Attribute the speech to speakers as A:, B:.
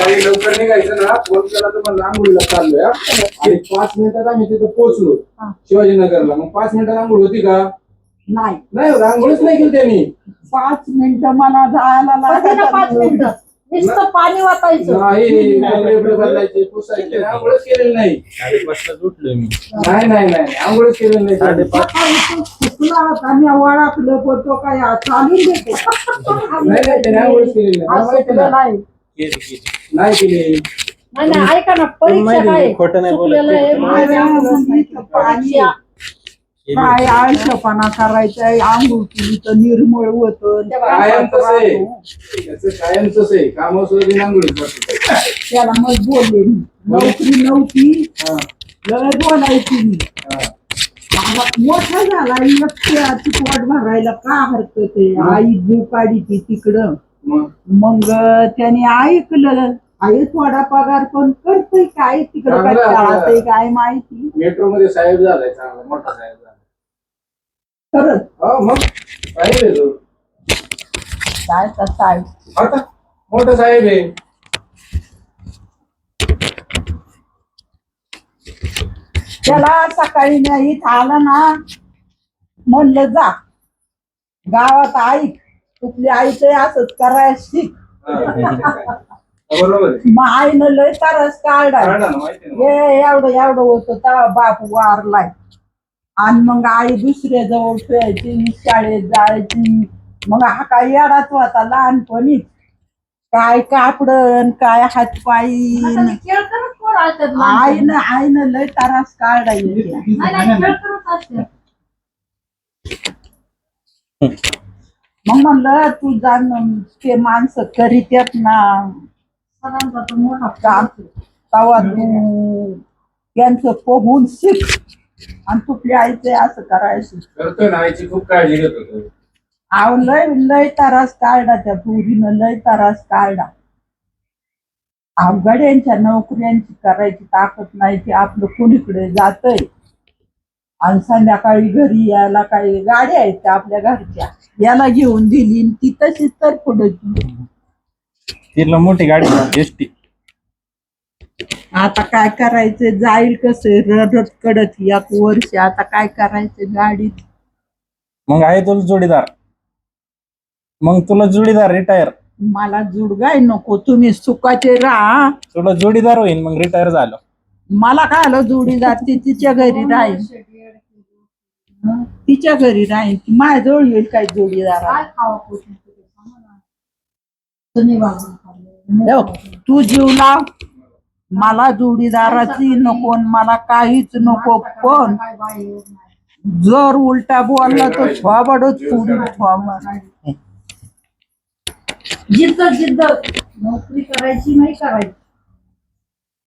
A: सकाळी लवकर निघायचं ना फोन केला तर म्हणलं आंघोळीला चाललोय हा. आणि पाच मिनिटात आम्ही तिथे पोहोचलो
B: हा.
A: शिवाजीनगरला. मग पाच मिनिटात आंघोळ होती का?
B: नाही.
A: नाही होत, आंघोळच नाही केली त्यांनी.
B: पाच मिनिटं मला जायला
C: ना पाच
B: लागायचं.
C: मिनिटं? नुसतं पाणी वाटायचं
A: नाही कपडे बिपडे बदलायचे पुसायचे आंघोळच केलेली नाही.
D: साडेपाचला उठलोय मी.
A: नाही नाही नाही आंघोळच केलेली नाही. त्यांनी.
B: सकाळी तू चुकला होता मी ओळखलं पण तो काय चालून देतो.
A: नाही नाही त्यांनी आंघोळच केलेली नाही. मला माहिती.
C: नाही.
A: नाही केली
C: नाही नाही ऐका ना परीक्षा काय
D: नाही, खोटं नाही बोलत.
C: चुकलेलं आहे,
B: माझ्या
C: माझ्या
B: मुलीचं पाणी
C: परीक्षा.
D: केली.
B: काय आळसपणा करायचंय आंघोळ केली तर निर्मळ होत.
A: कायम तसं आहे. त्याचं कायम तसं आहे. कामावर सुद्धा बिन आंघोळीच करतो.
B: त्याला मग बोलले मी. नोकरी नव्हती.
A: हा,
B: लय बोलायची मी.
A: हा.
B: मोठा झाला लक्ष पोट भरायला का हरकत आहे? आई जीव काढीची तिकडं.
A: मग
B: त्याने ऐकलं. आई थोडा पगार पण करतोय काय तिकडं काय
A: चांगलं आहे.
B: चालतंय काय माहिती?
A: मेट्रो मध्ये साहेब झालाय चांगला मोठा साहेब झाला
B: खरंच?
A: हो मग? साहेब आहे तो.
B: काय कसं आहे
A: आता? मोठा साहेब आहे.
B: त्याला सकाळी नाही इथं आला ना. म्हणलं जा. गावात ऐक. तुपली आई ते असंच करायला शिक
A: हा. बरोबर आहे.
B: मग आईनं लय तरस काढाय
A: काढा ना, माहिती आहे ना.
B: हे एवढं एवढं होतं तेव्हा बाप वारलाय आणि मग आई दुसऱ्या जवळ खेळायची शाळेत जायची मग हा काय येडाच होता लहानपणी काय कापडन काय
C: मी खेळ करत कोण ऐकत नाही.
B: आईनं आईनं लय तारास काढायची
C: नाही, नाही, खेळ करत असते.
B: मग म्हणलं तू जाण ते माणसं करीत ना.
C: सरांचा तो मोठा
B: काम तवा तू त्यांचं पोहून शिक आणि तुपल्या आईचे असं करायचं.
A: करतोय ना आईची खूप काळजी घेत होतो
B: आव लय लय तारास काढला त्या पोरीनं लय तारास काढला अवघड्यांच्या नोकऱ्यांची करायची ताकद नाही की आपलं कुणीकडे जातय. आणि संध्याकाळी घरी यायला काही गाड्या आहेत त्या आपल्या घरच्या. याला घेऊन दिली आणि ती तशीच तर पुढे
D: तिला मोठी गाडी एसटी.
B: आता काय करायचं जाईल कसं? रडत कडत एक वर्ष. आता काय करायचं गाडीत?
D: मग आहे तुला जोडीदार. मग तुला जोडीदार रिटायर
B: मला जुडगाय नको. तुम्ही सुखाचे राहा.
D: तुला जोडीदार होईल मग रिटायर झालं.
B: मला काय आलं जोडीदार? ती तिच्या घरी राहील. तिच्या घरी राहील ती माझ्याजवळ येईल काय जोडीदार.
C: काय खावा पोषण तिथे सांगा ना. तुम्ही वाजून खाल्ले.
B: तू जीव लाव. मला जोडीदाराची नको मला काहीच नको पण
C: काय बाई येत नाही.
B: जर उलटा बोलला तर थोबाडच सोडून थोबा
C: जिद्द जिद्द नोकरी करायची नाही करायची.